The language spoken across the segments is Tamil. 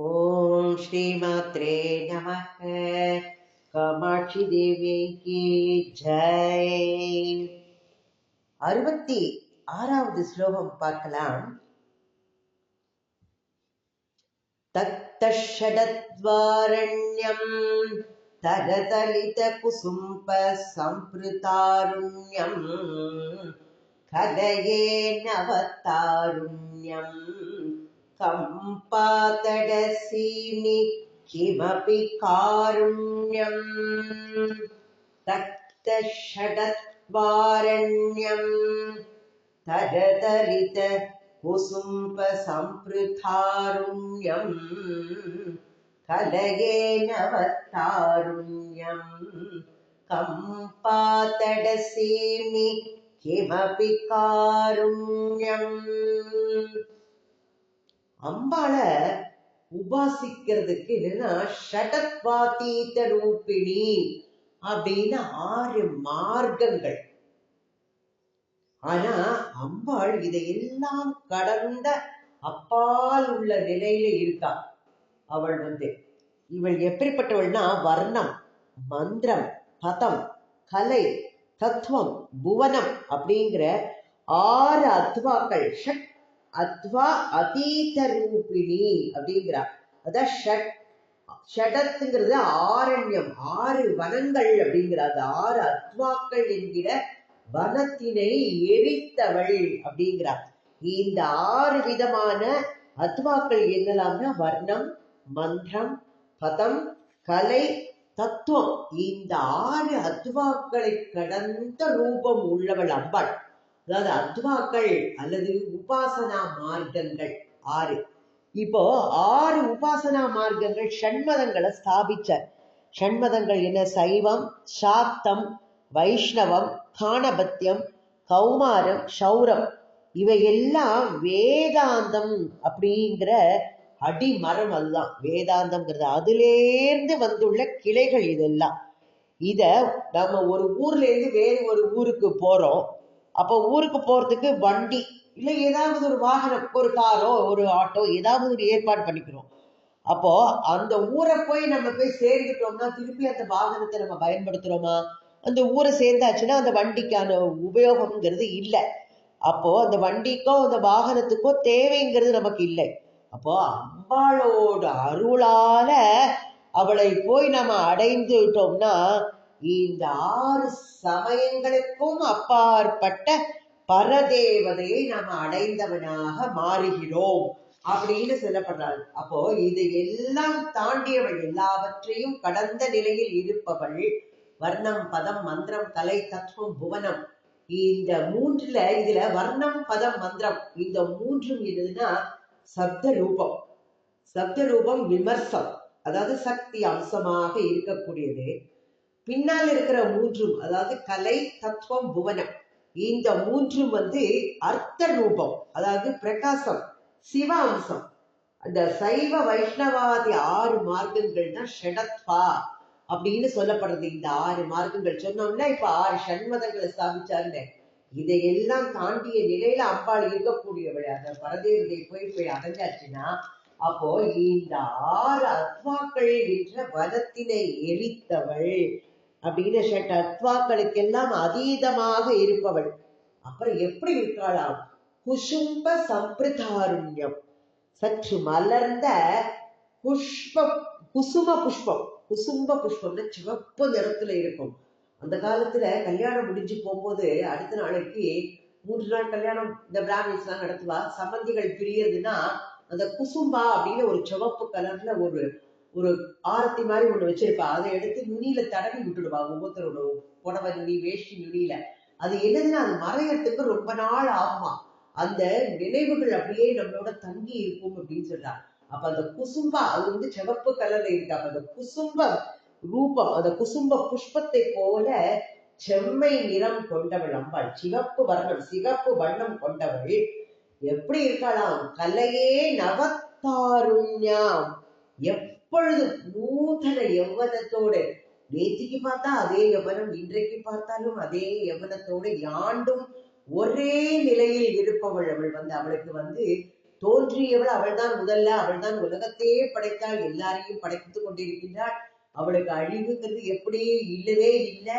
ஓம் ஸ்ரீமாத்ரே நம காமாட்சி தேவிக்கு ஜெய். அறுபத்தி ஆறாவது ஸ்லோகம் பார்க்கலாம். தத்தஷடத்வாரண்யம் தரதலித குசும்ப சம்பிருதாருண்யம் कम्पातडसीनि किमपि कारुण्यम् तत्तषड्यम् तदतरित कुसुम्पसम्पृथुण्यम् कलगेनवर्तारुण्यम् कम्पातडसीमि किमपि कारुण्यम् அம்பாளை உபாசிக்கிறதுக்கு என்னன்னா ஷடத்வாதீத ரூபிணி அப்படின்னு ஆறு மார்க்கங்கள். ஆனா அம்பாள் இதையெல்லாம் கடந்த அப்பால் உள்ள நிலையில இருக்கா. அவள் வந்து இவள் எப்படிப்பட்டவள்னா வர்ணம் மந்திரம் பதம் கலை தத்துவம் புவனம் அப்படிங்கிற ஆறு அத்வாக்கள் ஷட் அத்வா அதீத ரூபிணி அப்படிங்கிறா. அதான் ஷட் ஷடத்துங்கிறது ஆரண்யம் ஆறு வனங்கள் அப்படிங்கிற ஆறு அத்வாக்கள் என்கிற வனத்தினை எரித்தவள் அப்படிங்கிறார் இந்த ஆறு விதமான அத்வாக்கள் என்னலாம்னா வர்ணம் மந்திரம் பதம் கலை தத்துவம். இந்த ஆறு அத்வாக்களை கடந்த ரூபம் உள்ளவள் அம்பாள். அதாவது அத்வாக்கள் அல்லது உபாசனா மார்க்கங்கள் ஆறு. இப்போ ஆறு உபாசனா மார்க்கங்கள் ஷண்மதங்களை ஸ்தாபிச்சார் ஷண்மதங்கள் என்ன? சைவம் சாக்தம் வைஷ்ணவம் காணபத்தியம் கௌமாரம் சௌரம் இவையெல்லாம் வேதாந்தம் அப்படிங்கிற அடிமரம் அதுதான். வேதாந்தம்ங்கிறது அதுலேருந்து வந்துள்ள கிளைகள் இதெல்லாம். இத நம்ம ஒரு ஊர்ல இருந்து வேறு ஒரு ஊருக்கு போறோம். அப்போ ஊருக்கு போகிறதுக்கு வண்டி இல்லை ஏதாவது ஒரு வாகனம் ஒரு காரோ ஒரு ஆட்டோ ஏதாவது ஒரு ஏற்பாடு பண்ணிக்கிறோம். அப்போ அந்த ஊரை போய் நம்ம போய் சேர்ந்துட்டோம்னா திருப்பி அந்த வாகனத்தை நம்ம பயன்படுத்துகிறோமா அந்த ஊரை சேர்ந்தாச்சுன்னா அந்த வண்டிக்கான உபயோகம்ங்கிறது இல்லை. அப்போ அந்த வண்டிக்கோ அந்த வாகனத்துக்கோ தேவைங்கிறது நமக்கு இல்லை. அப்போ அம்பாளோட அருளால அவளை போய் நம்ம அடைந்துட்டோம்னா இந்த ஆறு சமயங்களுக்கும் அப்பாற்பட்ட பரதேவதையை நாம அடைந்தவனாக மாறுகிறோம் அப்படின்னு சொல்லப்படுறாள் அப்போ இது எல்லாம் தாண்டியவள் எல்லாவற்றையும் கடந்த நிலையில் இருப்பவள் வர்ணம் பதம் மந்திரம் கலை தத்துவம் புவனம். இந்த மூன்றுல இதுல வர்ணம் பதம் மந்திரம் இந்த மூன்றும் என்னதுன்னா சப்த ரூபம் சப்த ரூபம் விமர்சம் அதாவது சக்தி அம்சமாக இருக்கக்கூடியது. பின்னால் இருக்கிற மூன்றும் அதாவது கலை தத்துவம் புவனம். இந்த மூன்றும் வந்து அர்த்த ரூபம் அதாவது பிரகாசம் சிவ அம்சம். அந்த சைவ வைஷ்ணவாதி ஆறு மார்க்கங்கள் தான் ஷடத்வா அப்படின்னு சொல்லப்படுறது. இந்த ஆறு மார்க்கங்கள் சொன்னோம்னா இப்ப ஆறு ஷண்மதங்களை ஸ்தாபிச்சாருல இதையெல்லாம் தாண்டிய நிலையில அம்பாள் இருக்கக்கூடியவள். அந்த பரதேவதை போய் போய் அடைஞ்சாச்சுன்னா அப்போ இந்த ஆறு அத்வாக்கள் என்ற வனத்தினை எரித்தவள். அப்படின்னு ஷட் அதீதமாக இருப்பவள். அப்புறம் எப்படி இருக்காளாம்? குசும்ப சம்பிரதாருண்யம். சற்று மலர்ந்த புஷ்ப குசும புஷ்பம். குசும்ப புஷ்பம்னா சிவப்பு நிறத்துல இருக்கும். அந்த காலத்துல கல்யாணம் முடிஞ்சு போகும்போது அடுத்த நாளைக்கு மூன்று நாள் கல்யாணம் இந்த பிராமின்ஸ் எல்லாம் நடத்துவா? சம்பந்திகள் பிரியதுன்னா அந்த குசும்பா அப்படின்னு ஒரு சிவப்பு கலர்ல ஒரு ஒரு ஆரத்தி மாதிரி ஒண்ணு வச்சிருப்பா. அதை எடுத்து நுனியில தடவி விட்டுடுவா ஒவ்வொருத்தரோட புடவை நுனி வேஷ்டி நுனியில. அது என்னதுன்னா அது மறையறதுக்கு ரொம்ப நாள் ஆகுமா. அந்த நினைவுகள் அப்படியே நம்மளோட தங்கி இருக்கும் அப்படின்னு சொல்றாங்க. அப்ப அந்த குசும்பா அது வந்து சிவப்பு கலர்ல இருக்கு. அப்ப அந்த குசும்ப ரூபம் அந்த குசும்ப புஷ்பத்தை போல செம்மை நிறம் கொண்டவள் அம்பாள். சிவப்பு வர்ணம் சிவப்பு வண்ணம் கொண்டவள். எப்படி இருக்கலாம் கலையே நவத்தாருண்யாம். எப்பொழுதும் நூதன யவனத்தோடு நேற்றுக்கு பார்த்தா அதே யவனம் இன்றைக்கு பார்த்தாலும் அதே யவனத்தோடு யாண்டும் ஒரே நிலையில் இருப்பவள் அவள் வந்து அவளுக்கு வந்து தோன்றியவள் அவள்தான் முதல்ல அவள்தான் உலகத்தையே படைத்தாள் எல்லாரையும் படைத்துக் கொண்டிருக்கின்றாள். அவளுக்கு அழிவுங்கிறது எப்படியே இல்லவே இல்லை.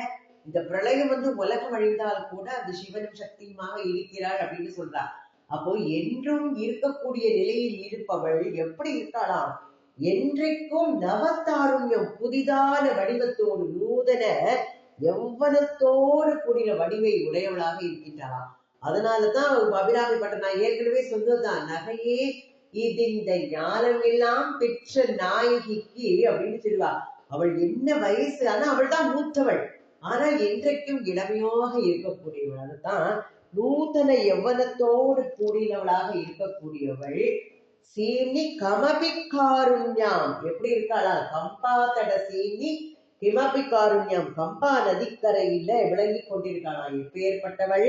இந்த பிரளயம் வந்து உலகம் அழிந்தால் கூட அந்த சிவனும் சக்தியுமாக இருக்கிறாள் அப்படின்னு சொல்றாள் அப்போ என்றும் இருக்கக்கூடிய நிலையில் இருப்பவள் எப்படி இருக்காளாம்? என்றைக்கும் நவத்தாருண்யம் புதிதான வடிவத்தோடு நூதன எவ்வனத்தோடு கூடிய வடிவை உடையவளாக இருக்கின்றாளாம் அதனாலதான் அபிராமி பட்டம் நான் ஏற்கனவே சொன்னதுதான் நகையே இது இந்த ஞானம் எல்லாம் பெற்ற நாயகிக்கு அப்படின்னு சொல்லுவா. அவள் என்ன வயசு ஆனா அவள் தான் மூத்தவள். ஆனா என்றைக்கும் இளமையாக இருக்கக்கூடியவள் அதுதான் நூதன எவ்வளத்தோடு கூடினவளாக இருக்கக்கூடியவள். சீனி கமபி காருண்யாம் எப்படி இருக்காளா? கம்பா தட சீனி கிமபி காருண்யம் கம்பா நதிக்கரையில விளங்கி கொண்டிருக்காளா? எப்பேற்பட்டவள்?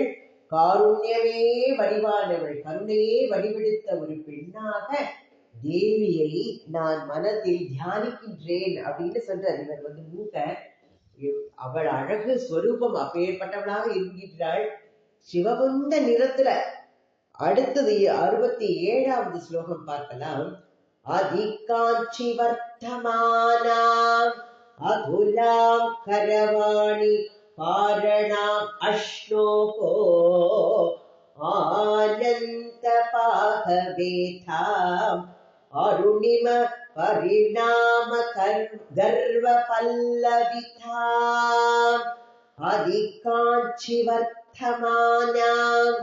காருண்யமே வடிவானவள். கருணையே வடிவெடுத்த ஒரு பெண்ணாக தேவியை நான் மனதில் தியானிக்கின்றேன் அப்படின்னு சொல்றார். இவர் வந்து மூக்க அவள் அழகு ஸ்வரூபம் அப்பேற்பட்டவளாக இருக்கின்றாள். சிவகுந்த நிறத்துல அடுத்தது அறுபத்தி ஏழாவது ஸ்லோகம் பார்க்கலாம். அதிகாஞ்சி வர்த்தமானாம் அகுலாம் கரவாணி பாரணாம் அஷ்ணோகோ ஆனந்த பாகவேதாம் அருணிம பரிணாம கர்வ பல்லவிதாம் அதிகாஞ்சி வர்த்தமானாம்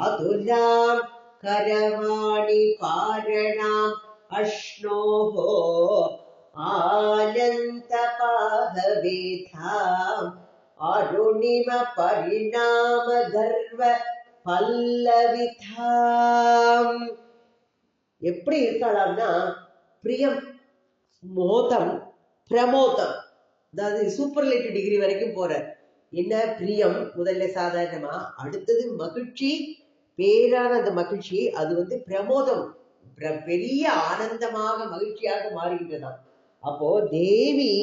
अतुलाम् करवाणि पारणाम् अश्नोः आनन्दपाहवेधाम् अरुणिम परिणाम गर्व பல்லவிதாம் எப்படி இருக்காளாம்னா பிரியம் மோதம் பிரமோதம் அதாவது சூப்பர்லேட்டிவ் டிகிரி வரைக்கும் போற என்ன பிரியம் முதல்ல சாதாரணமா அடுத்தது மகிழ்ச்சி பேரான அந்த மகிழ்ச்சி அது வந்து பிரமோதம். பெரிய ஆனந்தமாக மகிழ்ச்சியாக மாறுகின்றதாம். அப்போ தேவி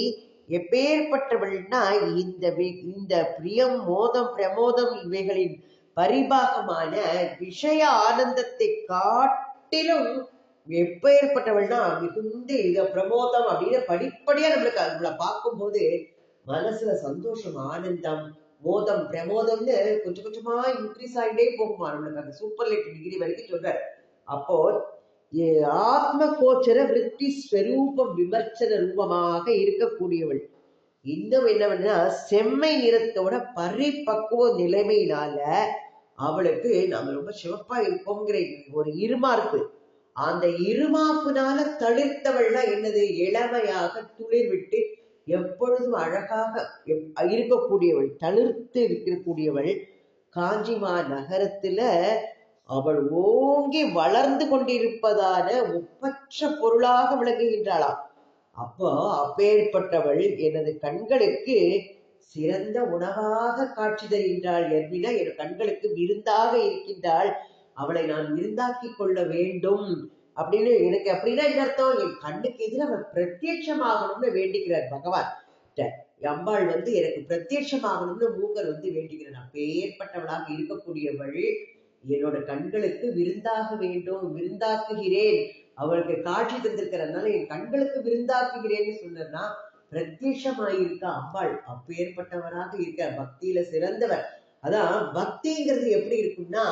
எப்பேற்பட்டவள்னா இந்த இந்த பிரியம் மோதம் பிரமோதம் இவைகளின் பரிபாகமான விஷய ஆனந்தத்தை காட்டிலும் எப்பேற்பட்டவள்னா மிகுந்த இத பிரமோதம் அப்படின்னு படிப்படியா நம்மளுக்கு நம்மளை பார்க்கும்போது மனசுல சந்தோஷம் ஆனந்தம் மோதம் பிரமோதம்னு கொஞ்சம் கொஞ்சமா இன்க்ரீஸ் ஆகிட்டே போகுமா நம்மளுக்கு அந்த சூப்பர் லைட் டிகிரி வரைக்கும் சொல்றாரு. அப்போ ஆத்ம கோச்சர விற்பி ஸ்வரூபம் விமர்சன ரூபமாக இருக்கக்கூடியவள். இன்னும் என்னவென்னா செம்மை நிறத்தோட பரிபக்குவ நிலைமையினால அவளுக்கு நம்ம ரொம்ப சிவப்பா இருப்போங்கிற ஒரு இருமார்ப்பு அந்த இருமாப்புனால தளிர்த்தவள்னா என்னது? இளமையாக துளிர் விட்டு எப்பொழுதும் அழகாக இருக்கக்கூடியவள் தளிர்த்து இருக்கக்கூடியவள் காஞ்சிமா நகரத்துல அவள் ஓங்கி வளர்ந்து கொண்டிருப்பதான ஒப்பற்ற பொருளாக விளங்குகின்றாளாம். அப்போ அப்பேற்பட்டவள் எனது கண்களுக்கு சிறந்த உணவாக காட்சி தருகின்றாள். என்பின என் கண்களுக்கு விருந்தாக இருக்கின்றாள். அவளை நான் விருந்தாக்கி கொள்ள வேண்டும். அப்படின்னு எனக்கு அப்படின்னா என்ன அர்த்தம்? என் கண்ணுக்கு எதிர அவன் பிரத்யட்சமாகணும்னு வேண்டிக்கிறார் பகவான். அம்பாள் வந்து எனக்கு பிரத்யட்சமாகணும்னு மூக்கர் வந்து வேண்டிக்கிறார். பேர்பட்டவளாக இருக்கக்கூடியவள். என்னோட கண்களுக்கு விருந்தாக வேண்டும் விருந்தாக்குகிறேன். அவளுக்கு காட்சி தந்திருக்கிறதுனால என் கண்களுக்கு விருந்தாக்குகிறேன்னு சொன்னா பிரத்யட்சமாயிருக்க? அம்பாள் அப்பேற்பட்டவராக இருக்கார். பக்தியில சிறந்தவர். அதான் பக்திங்கிறது எப்படி இருக்கும்னா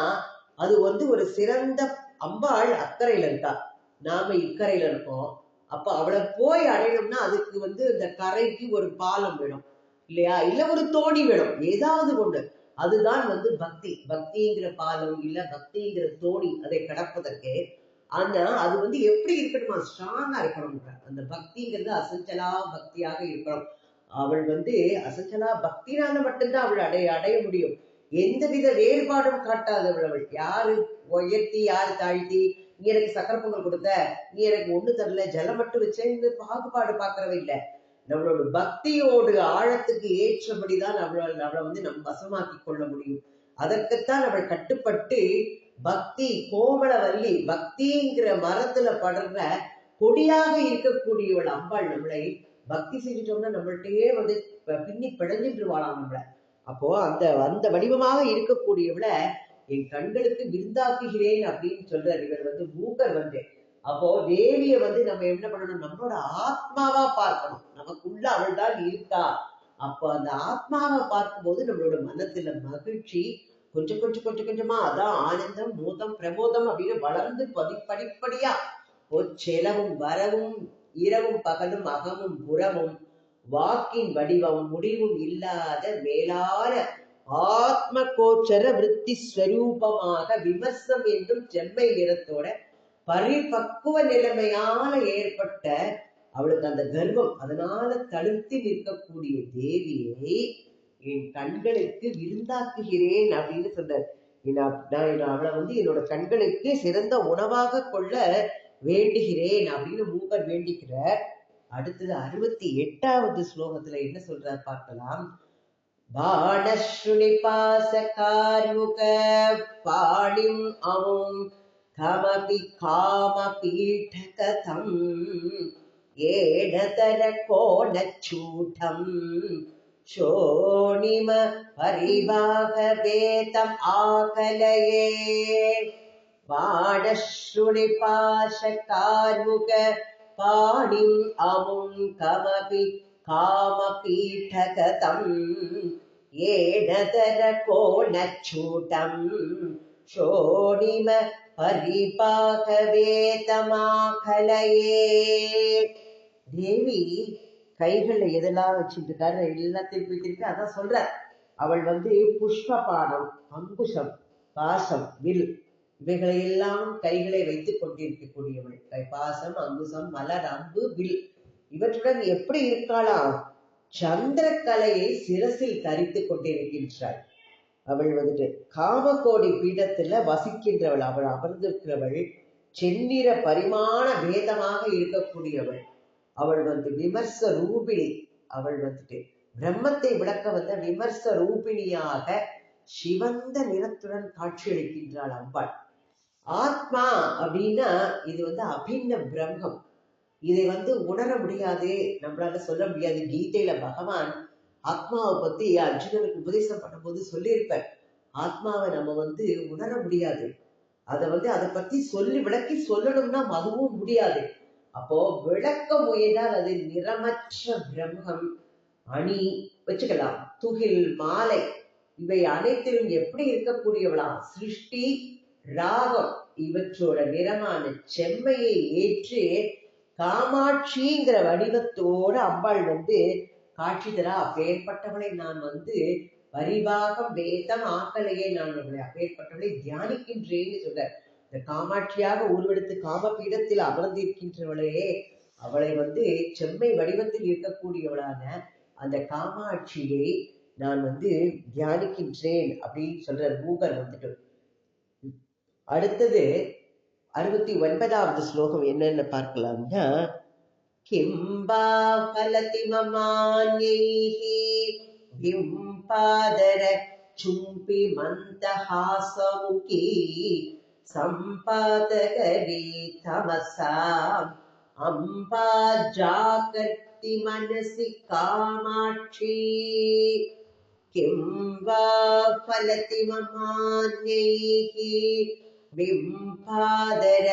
அது வந்து ஒரு சிறந்த அம்பாள் அக்கறையில இருக்கா? நாம இக்கரையில இருக்கோம். அப்ப அவளை போய் அடையணும்னா அதுக்கு வந்து இந்த கரைக்கு ஒரு பாலம் வேணும் இல்லையா? இல்ல ஒரு தோணி வேணும் ஏதாவது ஒண்ணு. அதுதான் வந்து பக்தி. பக்திங்கிற பாலம் இல்ல பக்திங்கிற தோணி அதை கடப்பதற்கு. ஆனா அது வந்து எப்படி இருக்கணுமா? ஸ்ட்ராங்கா இருக்கணும் அந்த பக்திங்கிறது அசஞ்சலா பக்தியாக இருக்கணும். அவள் வந்து அசஞ்சலா பக்தினால மட்டும்தான் அவள் அடைய அடைய முடியும். எந்தவித வேறுபாடும் காட்டாதவள் அவள். யாரு உயர்த்தி யாரு தாழ்த்தி நீ எனக்கு சக்கர பொங்கல் கொடுத்த நீ எனக்கு ஒண்ணு தரல ஜலம் மட்டும் வச்ச இந்த பாகுபாடு பாக்குறவ இல்ல. நம்மளோட பக்தியோடு ஆழத்துக்கு ஏற்றபடிதான் நம்மள நம்மளை வந்து நம்ம வசமாக்கி கொள்ள முடியும். அதற்குத்தான் அவள் கட்டுப்பட்டு பக்தி கோமளவல்லி பக்திங்கிற மரத்துல படுற கொடியாக இருக்கக்கூடியவள் அம்பாள் நம்மளை பக்தி செஞ்சிட்டோம்னா நம்மள்கிட்டயே வந்து பின்னி பிழைஞ்சிட்டுருவாளாம் நம்மள. அப்போ அந்த அந்த வடிவமாக இருக்கக்கூடியவளை என் கண்களுக்கு விருந்தாக்குகிறேன் அப்படின்னு சொல்றார். இவர் வந்து மூக்கர் வந்து. அப்போ தேவிய வந்து நம்ம என்ன பண்ணணும்? நம்மளோட ஆத்மாவா பார்க்கணும். நமக்குள்ள அவள் தான் இருக்கா? அப்போ அந்த ஆத்மாவை பார்க்கும்போது நம்மளோட மனத்துல மகிழ்ச்சி கொஞ்சம் கொஞ்சம் கொஞ்சம் கொஞ்சமா அதான் ஆனந்தம் மூதம் பிரமோதம் அப்படின்னு வளர்ந்து படி படிப்படியா செலவும் வரவும் இரவும் பகலும் அகமும் புறமும் வாக்கின் வடிவம் முடிவும் இல்லாத மேலான ஆத்ம கோச்சர விற்பி ஸ்வரூபமாக விமர்சம் என்றும் செம்மை நிறத்தோட பரிபக்குவ நிலைமையால ஏற்பட்ட அவளுக்கு அந்த கர்வம். அதனால தழுத்தி நிற்கக்கூடிய தேவியை என் கண்களுக்கு விருந்தாக்குகிறேன் அப்படின்னு சொன்னார். நான் அவளை வந்து என்னோட கண்களுக்கு சிறந்த உணவாக கொள்ள வேண்டுகிறேன் அப்படின்னு மூவர் வேண்டிக்கிறார். அடுத்தது அறுபத்தி எட்டாவது ஸ்லோகத்துல என்ன சொல்றார் பார்க்கலாம். बाणश्रुनिपासकार्मुक पाणिम् अमुम् तमपि कामपीठकथम् एडतरकोणच्छूटम् शोणिम परिवाहवेतम् आकलये बाणश्रुनिपाशकार्मुक पाणिम् अमुम् कमपि कामपीठगतम् येनतर कोणच्छूटम् शोणिम परिपाकवेतमाकलये தேவி கைகள்ல எதெல்லாம் வச்சுட்டு இருக்காரு எல்லாத்தையும் தூக்கிட்டு அதான் சொல்ற அவள் வந்து புஷ்பபானம் அங்குஷம் பாசம் வில் இவைகளை எல்லாம் கைகளை வைத்துக் கொண்டிருக்கக்கூடியவள் கை பாசம் அங்குசம் மலர் அம்பு வில் இவற்றுடன் எப்படி இருக்காளாம்? சந்திரக்கலையை சிரசில் தரித்துக் கொண்டிருக்கின்றாள். அவள் வந்துட்டு காமகோடி பீடத்துல வசிக்கின்றவள். அவள் அமர்ந்திருக்கிறவள் செந்நிற பரிமாண வேதமாக இருக்கக்கூடியவள். அவள் வந்து விமர்ச ரூபிணி. அவள் வந்துட்டு பிரம்மத்தை விளக்க வந்த விமர்ச ரூபிணியாக சிவந்த நிறத்துடன் காட்சியளிக்கின்றாள் அம்பாள். ஆத்மா அப்படின்னா இது வந்து அபின்ன பிரம்மம். இதை வந்து உணர முடியாது நம்மளால சொல்ல முடியாது கீதையில பகவான் ஆத்மாவை பத்தி அர்ஜுனனுக்கு உபதேசம் பண்ணும்போது சொல்லியிருப்பார். ஆத்மாவை நம்ம வந்து உணர முடியாது. அதை வந்து அதை பத்தி சொல்லி விளக்கி சொல்லணும்னா அதுவும் முடியாது. அப்போ விளக்க முயன்றால் அது நிறமற்ற பிரம்மம் அணி வச்சுக்கலாம். துகில் மாலை இவை அனைத்திலும் எப்படி இருக்கக்கூடியவளா? சிருஷ்டி ராகம் இவற்றோட நிறமான செம்மையை ஏற்று காமாட்சிங்கிற வடிவத்தோட அம்பாள் வந்து காட்சி தரா அப்பேற்பட்டவளை நான் வந்து பரிபாகம் வேதம் ஆக்கலையே நான் அவளை அப்பேற்பட்டவளை தியானிக்கின்றேன்னு சொல்ற இந்த காமாட்சியாக உருவெடுத்து காமபீடத்தில் அமர்ந்திருக்கின்றவளே அவளை வந்து செம்மை வடிவத்தில் இருக்கக்கூடியவளான அந்த காமாட்சியை நான் வந்து தியானிக்கின்றேன் அப்படின்னு சொல்ற மூகர் வந்துட்டு. அடுத்தது அறுபத்தி ஒன்பதாவது ஸ்லோகம் என்னன்னு பார்க்கலாம்னா கிம்பா பலதி மமான்யைஹி பிம்பாதர சும்பி மந்தஹாசமுகி सम्पादकरी तमसाम् अम्बा जागर्ति मनसि कामाक्षी किं वा फलति ममान्यैः बिम्बादर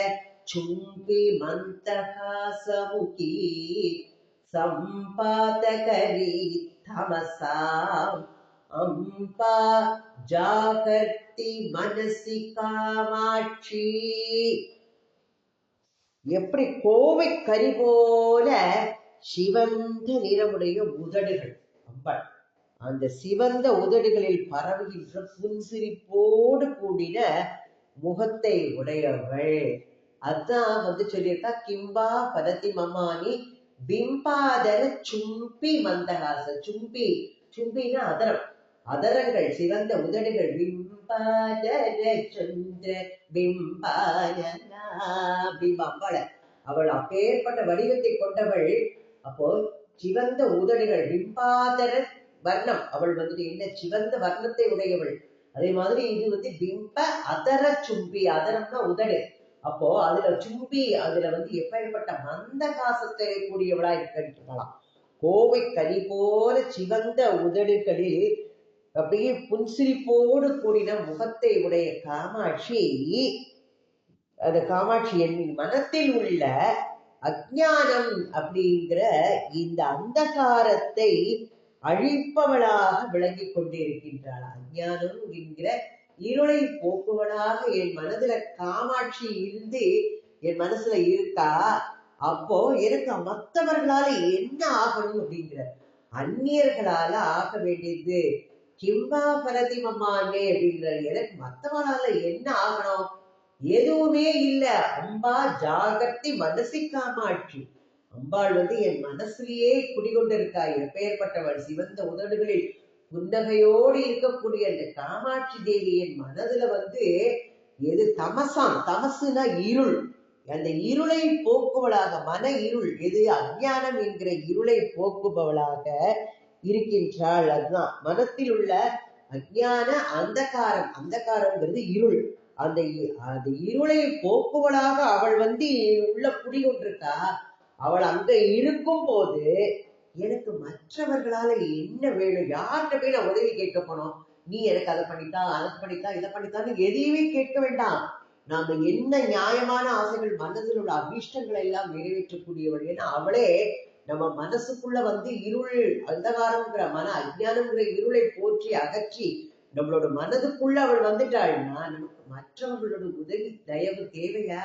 चुम्बि मन्तहासमुखी सम्पादकरी तमसाम् अम्बा जागर्ति मनसि காமாட்சி எப்படி கோவை கறி போல சிவந்த நிறமுடைய உதடுகள் அம்பாள் அந்த சிவந்த உதடுகளில் பரவுகின்ற புன்சிரிப்போடு கூடின முகத்தை உடையவள். அதான் வந்து சொல்லியிருக்கா கிம்பா பதத்தி மமானி பிம்பாதர சும்பி மந்தகாச சும்பி சும்பின்னா அதரம். அதரங்கள் சிவந்த உதடுகள். பிம்பாதர சுந்தர பிம்பாயனா அவள் அப்பேற்பட்ட வடிவத்தை கொண்டவள். அப்போ சிவந்த உதடுகள். பிம்பாதர வர்ணம். அவள் வந்துட்டு என்ன சிவந்த வர்ணத்தை உடையவள். அதே மாதிரி இது வந்து பிம்ப அதர சும்பி அதரம்னா உதடு. அப்போ அதுல சும்பி அதுல வந்து எப்பேற்பட்ட மந்தகாசத்தை கூடியவளா இருக்கலாம் கோவை கனி போல சிவந்த உதடுகளில் அப்படியே புன்சிரிப்போடு கூடின முகத்தை உடைய காமாட்சி அந்த காமாட்சி என் மனத்தில் உள்ள அஜானம் அப்படிங்கிற இந்த அந்தகாரத்தை அழிப்பவளாக விளங்கி கொண்டிருக்கின்றாள். அஞ்ஞானம் என்கிற இருளை போக்குவனாக என் மனதுல காமாட்சி இருந்து என் மனசுல இருக்கா? அப்போ எனக்கு மற்றவர்களால என்ன ஆகணும் அப்படிங்கிற அந்நியர்களால ஆக வேண்டியது. கிம்பா பிரதிமமானே அப்படிங்கிற எனக்கு மற்றவனால என்ன ஆகணும்? எதுவுமே இல்ல. அம்பா ஜாகர்த்தி மனசி காமாட்சி. அம்பாள் வந்து என் மனசிலேயே குடிகொண்டிருக்காய். எப்பேற்பட்டவள் சிவந்த உதடுகளில் புன்னகையோடு இருக்கக்கூடிய அந்த காமாட்சி தேவி என் மனதுல வந்து எது தமசான் தமசுனா இருள். அந்த இருளை போக்குவளாக மன இருள் எது அஞ்ஞானம் என்கிற இருளை போக்குபவளாக இருக்கின்றாள். அதுதான். மனத்தில் உள்ள அஜான அந்தகாரம். அந்தகாரம்ங்கிறது இருள். அந்த அந்த இருளை போக்குவளாக அவள் வந்து உள்ள குடி கொண்டிருக்கா அவள் அங்க இருக்கும் போது எனக்கு மற்றவர்களால என்ன வேணும்? யார்கிட்ட போய் நான் உதவி கேட்க போனோம்? நீ எனக்கு அதை பண்ணித்தா அதை பண்ணித்தா இதை பண்ணித்தான்னு எதையுமே கேட்க வேண்டாம். நாம என்ன நியாயமான ஆசைகள் மனதில் உள்ள அபீஷ்டங்களை எல்லாம் நிறைவேற்றக்கூடியவள் ஏன்னா அவளே நம்ம மனசுக்குள்ள வந்து இருள் அந்தகாரம்ங்கிற மன அஜ்ஞானம்ங்கிற இருளை போற்றி அகற்றி நம்மளோட மனதுக்குள்ள அவள் வந்துட்டாள்னா நமக்கு மற்றவர்களோட உதவி தயவு தேவையா?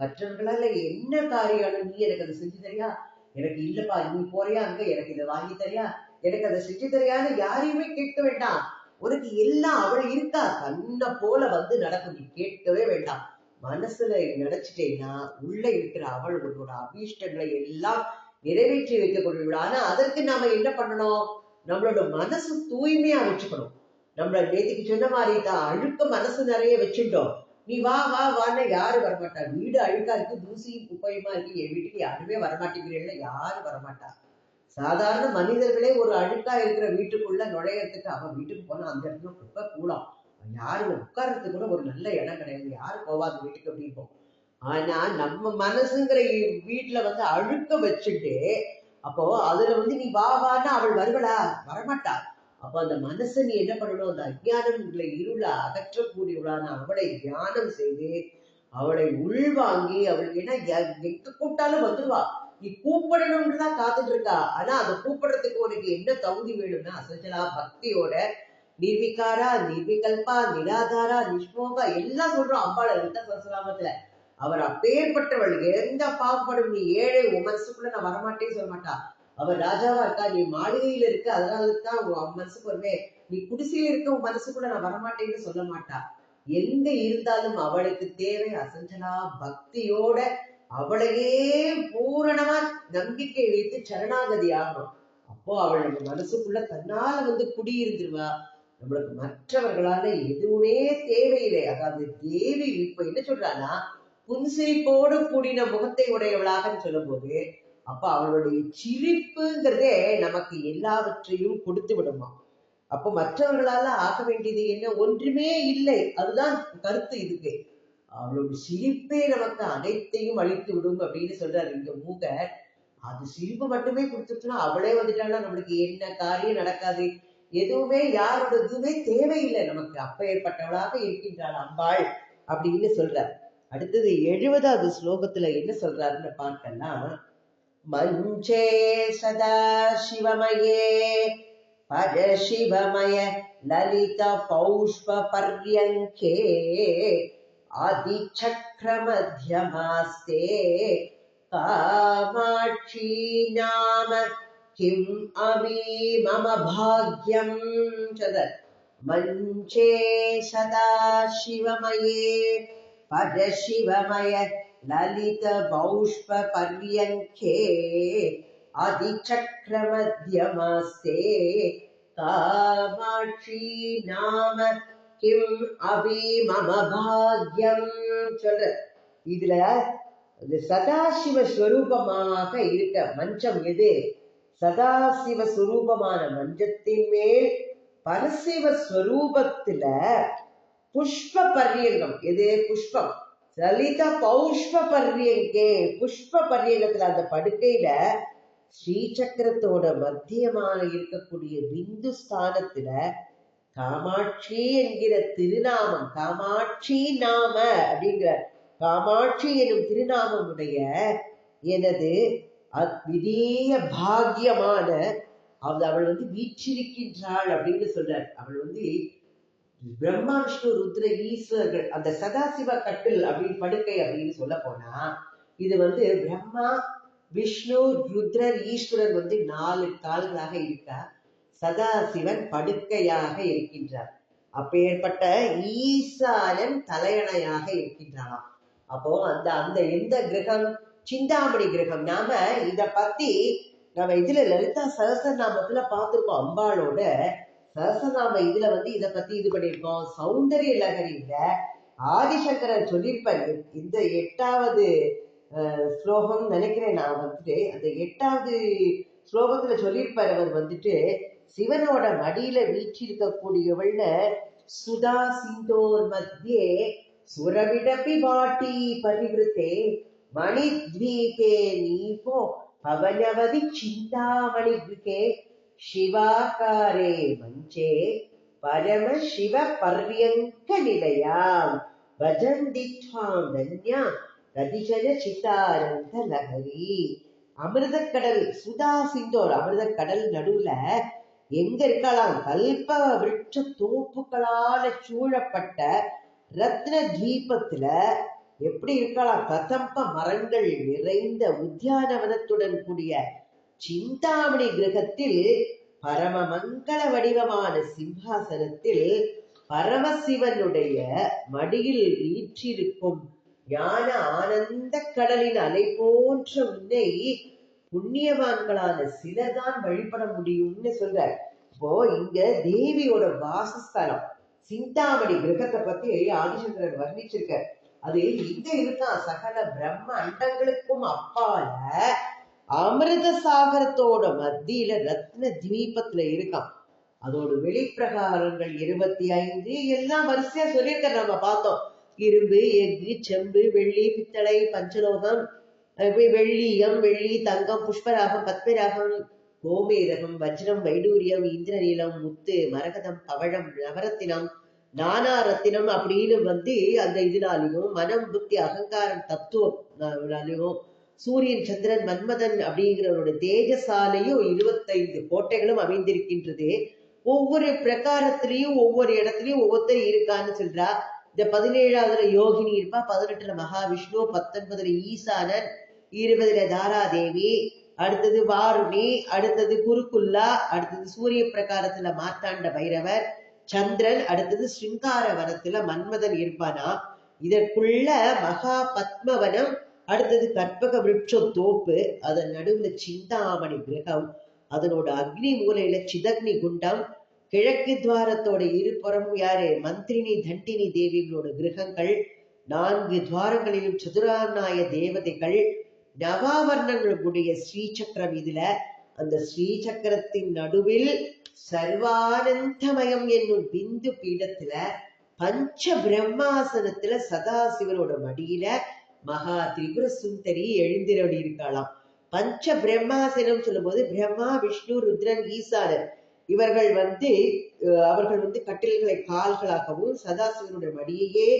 மற்றவர்களால என்ன காரியம் நீ எனக்கு அதை செஞ்சு தரியா? எனக்கு இல்லப்பா நீ போறியா? அங்க எனக்கு இதை வாங்கி தரியா? எனக்கு அதை செஞ்சு தரியான்னு யாரையுமே கேட்க வேண்டாம். உனக்கு எல்லாம் அவள் இருக்கா? தன்னை போல வந்து நடக்கும். நீ கேட்கவே வேண்டாம். மனசுல நினைச்சிட்டேன்னா உள்ள இருக்கிற அவள் உன்னோட அபீஷ்டங்களை எல்லாம் நிறைவேற்றி வைக்க கொள்வாள். ஆனா அதற்கு நாம என்ன பண்ணணும்? நம்மளோட மனசு தூய்மையா வச்சுக்கணும். நம்மள நேத்திக்கு சொன்ன மாதிரி தான் அழுக்க மனசு நிறைய வச்சுட்டோம் நீ வா வா வான்னு யாரும் வரமாட்டா? வீடு அழுக்கா இருக்கு தூசியும் குப்பையுமா இருக்கு என் வீட்டுக்கு யாருமே வரமாட்டேங்கிறீங்களா யாரும் வரமாட்டா? சாதாரண மனிதர்களே ஒரு அழுக்கா இருக்கிற வீட்டுக்குள்ள நுழையறதுக்கு அவன் வீட்டுக்கு போனா அந்த இடத்துல குப்பை கூலாம் யாரும் உட்கார்றதுக்கு கூட ஒரு நல்ல இடம் கிடையாது. யாரும் போவாது வீட்டுக்கு அப்படிம்போம் ஆனா நம்ம மனசுங்கிற வீட்டுல வந்து அழுக்க வச்சுட்டு அப்போ அதுல வந்து நீ வா வான்னு அவள் வருவளா? வரமாட்டா. அப்ப அந்த மனசை நீ என்ன பண்ணணும்? அந்த அஜ்ஞானங்களை இருளை அகற்றக்கூடியவளான அவளை தியானம் செய்து அவளை உள்வாங்கி அவள் ஏன்னா எங்க கூப்பிட்டாலும் வந்துடுவா நீ கூப்பிடணும்னுதான் காத்துட்டு இருக்கா. ஆனா அதை கூப்பிடுறதுக்கு உனக்கு என்ன தகுதி வேணும்னா அசஞ்சலா பக்தியோட நிர்விகாரா நிர்விகல்பா நிராதாரா நிஷ்மோகா எல்லாம் சொல்றோம் அம்பாள் லலிதா சகஸ்ரநாமத்துல அவர் அப்பேற்பட்டவள். எந்த பாகுபடும் நீ ஏழை உமசுக்குள்ள நான் வரமாட்டேன்னு சொல்ல மாட்டா. அவர் ராஜாவா இருக்கா நீ மாளிகையில இருக்க அதனால தான் உன் மனசுக்கு வருமே நீ குடிசையில இருக்க உன் மனசு கூட நான் வரமாட்டேன்னு சொல்ல மாட்டா. எங்க இருந்தாலும் அவளுக்கு தேவை அசஞ்சனா பக்தியோட அவளையே பூரணமா நம்பிக்கை வைத்து சரணாகதி ஆகணும் அப்போ அவள் நம்ம மனசுக்குள்ள தன்னால வந்து குடியிருந்துருவா. நம்மளுக்கு மற்றவர்களால எதுவுமே தேவையில்லை. அதாவது தேவி இப்ப என்ன சொல்றானா புன்சிரிப்போடு கூடின முகத்தை உடையவளாகன்னு சொல்லும் போது அப்ப அவளுடைய சிரிப்புங்கிறதே நமக்கு எல்லாவற்றையும் கொடுத்து விடுமா? அப்போ மற்றவர்களால ஆக வேண்டியது என்ன? ஒன்றுமே இல்லை. அதுதான் கருத்து இதுக்கு அவளோட சிரிப்பே நமக்கு அனைத்தையும் அழித்து விடும் அப்படின்னு சொல்றாரு இங்க மூக அது சிரிப்பு மட்டுமே கொடுத்துட்டுனா அவளே வந்துட்டாலும் நம்மளுக்கு என்ன காரியம் நடக்காது? எதுவுமே யாரோட இதுவுமே தேவையில்லை. நமக்கு அப்பேற்பட்டவளாக இருக்கின்றாள் அம்பாள் அப்படின்னு சொல்றார். அடுத்தது எழுபதாவது ஸ்லோகத்துல என்ன சொல்றாருன்னு பார்க்கலாம். मञ्चे सदाशिवमये पर शिवमय ललितपौष्पपर्यङ्के आदिचक्रमध्यमास्ते कामाक्षी नाम किम् अमी मम भाग्यम् च मञ्चे सदाशिवमये पर शिवमय ललितबौष्पपर्यङ्के अधिचक्रमध्यमास्ते कामाक्षी नाम கிம் அபி மம பாக்யம் சொல்ற இதுல இந்த சதாசிவ ஸ்வரூபமாக இருக்க மஞ்சம் எது சதாசிவ ஸ்வரூபமான மஞ்சத்தின் மேல் பரசிவ ஸ்வரூபத்துல புஷ்ப பர்யங்கம் எது புஷ்பம் லலிதா பௌஷ்ப பர்யங்கே புஷ்ப பர்யங்கத்துல அந்த படுக்கையில ஸ்ரீசக்கரத்தோட மத்தியமாக இருக்கக்கூடிய பிந்து ஸ்தானத்துல காமாட்சி என்கிற திருநாமம் காமாட்சி நாம அப்படிங்கிற காமாட்சி எனும் திருநாமமுடைய எனது விதேய பாக்கியமான அவள் அவள் வந்து வீற்றிருக்கின்றாள் அப்படின்னு சொல்றார். அவள் வந்து பிரம்மா விஷ்ணு ருத்ர ஈஸ்வரர்கள் அந்த சதாசிவ கட்டில் அப்படின்னு படுக்கை அப்படின்னு சொல்ல போனா இது வந்து பிரம்மா விஷ்ணு ருத்ரர் ஈஸ்வரர் வந்து நாலு கால்களாக இருக்கா சதாசிவன் படுக்கையாக இருக்கின்றார். அப்பேற்பட்ட ஈசானன் தலையணையாக இருக்கின்றாராம் அப்போ அந்த அந்த எந்த கிரகம்? சிந்தாமணி கிரகம். நாம இத பத்தி நம்ம இதுல லலிதா சகசரநாமத்துல பார்த்திருக்கோம். அம்பாளோட சகசரநாம இதுல வந்து இத பத்தி இது பண்ணியிருக்கோம். சௌந்தரிய லகரியில ஆதிசங்கரன் சொல்லியிருப்பாரு. இந்த எட்டாவது ஸ்லோகம் நினைக்கிறேன் நான் வந்துட்டு அந்த எட்டாவது ஸ்லோகத்துல சொல்லியிருப்பாரு அவர் வந்துட்டு சிவனோட மடியில வீற்றிருக்கக்கூடியவள்ல சுதா சிந்தோர் மத்தியே சுரவிடப்பி வாட்டி பரிவிருத்தே மணித்வீபே நீபோ பவனவதி சிந்தாமணி கிருகே சிவாகாரே மஞ்சே பரம சிவ பர்யங்க நிலையாம் பஜந்தி தன்யா ரதிஜன சித்தாரந்த லகரி. அமிர்தக்கடல் சுதா சிந்தோர் அமிர்தக்கடல் நடுவுல எங்க இருக்கலாம்? கல்ப விருட்ச தோப்புகளால சூழப்பட்ட ரத்ன தீபத்துல எப்படி இருக்கலாம்? கதம்ப மரங்கள் நிறைந்த உத்தியானவனத்துடன் கூடிய சிந்தாமணி கிரகத்தில் பரம மங்கள வடிவமான சிம்ஹாசனத்தில் பரமசிவனுடைய மடியில் வீற்றிருக்கும் ஞான ஆனந்த கடலின் அலை போன்ற உன்னை புண்ணியவான்களான சிலர்தான் வழிபட முடியும்னு சொல்ற இப்போ இங்க தேவியோட வாசஸ்தலம் சிந்தாமணி கிரகத்தை பத்தி ஆதிசங்கரன் வர்ணிச்சிருக்க அது இங்க இருக்கான் சகல பிரம்ம அண்டங்களுக்கும் அப்பால அமிர்த சாகரத்தோட மத்தியில ரத்ன தீபத்துல இருக்கான். அதோட வெளிப்பிரகாரங்கள் இருபத்தி ஐந்து எல்லாம் வரிசையா சொல்லியிருக்க நம்ம பார்த்தோம். இரும்பு எஃகு செம்பு வெள்ளி பித்தளை பஞ்சலோகம் வெள்ளியம் வெள்ளி தங்கம் புஷ்பராகம் பத்மராகம் கோமேதகம் வஜ்ரம் வைடூரியம் இந்திரநீலம் முத்து மரகதம் பவழம் நவரத்தினம் நானா ரத்தினம் அப்படின்னு வந்து அந்த இதனாலையும் மனம் புத்தி அகங்காரம் தத்துவம் சூரியன் சந்திரன் மன்மதன் அப்படிங்கிறவரோட தேஜசாலையும் இருபத்தைந்து கோட்டைகளும் அமைந்திருக்கின்றது. ஒவ்வொரு பிரகாரத்திலையும் ஒவ்வொரு இடத்துலயும் ஒவ்வொருத்தர் இருக்கான்னு சொல்றா. இந்த பதினேழாவதுல யோகினி இருப்பா பதினெட்டுல மகாவிஷ்ணு பத்தொன்பதுல ஈசானன் இருபதுல தாராதேவி அடுத்தது வாருணி அடுத்தது குருக்குல்லா அடுத்தது சூரிய பிரகாரத்துல மார்த்தாண்ட பைரவர் சந்திரன் அடுத்தது ஸ்ருங்கார வனத்துல மன்மதன் இருப்பானா. இதற்குள்ள மகா பத்மவனம் அடுத்தது கற்பக விருட்சம் தோப்பு அதன் நடுவில் சிந்தாமணி கிரகம் அதனோட அக்னி மூலையில சிதக்னி குண்டம் கிழக்கு துவாரத்தோட இருபுறமும் யாரு? மந்திரினி தண்டினி தேவிகளோட கிரகங்கள் நான்கு துவாரங்களிலும் சதுராநாய தேவதைகள் நவாவர்ணங்களுடைய ஸ்ரீசக்கரம் இதுல. அந்த ஸ்ரீசக்கரத்தின் நடுவில் சர்வானந்தமயம் என்னும் பிந்து பீடத்துல பஞ்ச பிரம்மாசனத்துல சதாசிவனோட மடியில மகா திரிபுர சுந்தரி எழுந்திரடி இருக்கலாம் பஞ்ச பிரம்மாசனம் சொல்லும் போது பிரம்மா விஷ்ணு ருத்ரன் ஈசானன் இவர்கள் வந்து அவர்கள் வந்து கட்டில்களை கால்களாகவும் சதாசிவனுடைய மடியையே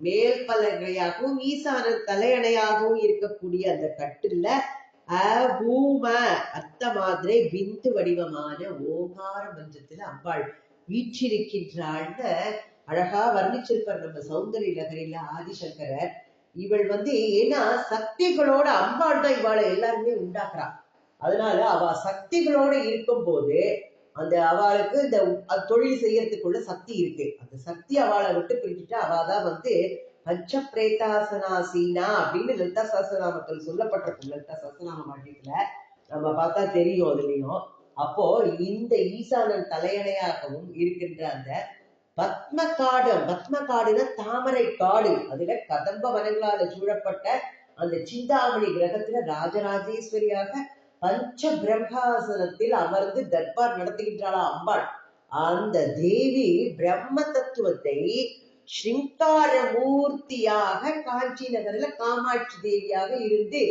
மேல் பலகையாகவும் ஈசானன் தலையணையாகவும் இருக்கக்கூடிய அந்த கட்டில்ல பூம அத்த மாதிரி பிந்து வடிவமான ஓகார மஞ்சத்துல அம்பாள் வீற்றிருக்கின்றாள்னு அழகா வர்ணிச்சிருப்பார் நம்ம சௌந்தரிய நகரில ஆதிசங்கரர். இவள் வந்து ஏன்னா சக்திகளோட அம்பாள் தான் இவாளை எல்லாருமே உண்டாக்குறா. அதனால அவ சக்திகளோட இருக்கும் போது அந்த அவளுக்கு இந்த தொழில் செய்யறதுக்குள்ள சக்தி இருக்கு. அந்த சக்தி அவளை விட்டு பிரிச்சுட்டு அவதான் வந்து பஞ்ச பிரேதாசனாசீனா அப்படின்னு லலிதா சஹசிரநாமத்தில் சொல்லப்பட்டிருக்கும். லலிதா சஹசிரநாம மாட்டியத்துல நம்ம பார்த்தா தெரியும் அதுலயும். அப்போ இந்த ஈசானன் தலையணையாகவும் இருக்கின்ற அந்த பத்ம காடு பத்ம காடுனா தாமரை காடு அதுல கதம்ப வனங்களால சூழப்பட்ட அந்த சிந்தாமணி கிரகத்துல ராஜராஜேஸ்வரியாக பஞ்ச பிரம்மாசனத்தில் அமர்ந்து தர்பார் நடத்துகின்றாளா அம்பாள். அந்த தேவி பிரம்ம தத்துவத்தை ஸ்ரீங்கார மூர்த்தியாக காஞ்சி நகர்ல காமாட்சி தேவியாக இருந்து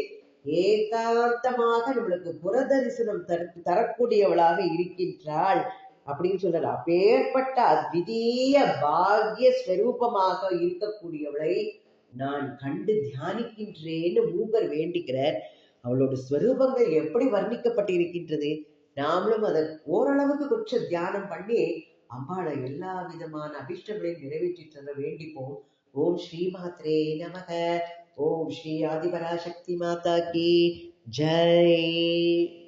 ஏகாந்தமாக நம்மளுக்கு புற தரிசனம் தர தரக்கூடியவளாக இருக்கின்றாள். அப்படின்னு சொல்றாரு. அப்பேற்பட்ட அத்விதீய பாக்ய ஸ்வரூபமாக இருக்கக்கூடியவளை நான் கண்டு தியானிக்கின்றேன்னு மூவர் வேண்டிக்கிறார். அவளோட ஸ்வரூபங்கள் எப்படி வர்ணிக்கப்பட்டிருக்கின்றது? நாமளும் அதை ஓரளவுக்கு கொஞ்சம் தியானம் பண்ணி அம்பாளை எல்லா விதமான அபிஷ்டங்களையும் நிறைவேற்றிட்டு தர வேண்டிப்போம். ஓம் ஸ்ரீ மாத்ரே நமக. ஓம் ஸ்ரீ ஆதிபராசக்தி மாதா கி ஜெய்.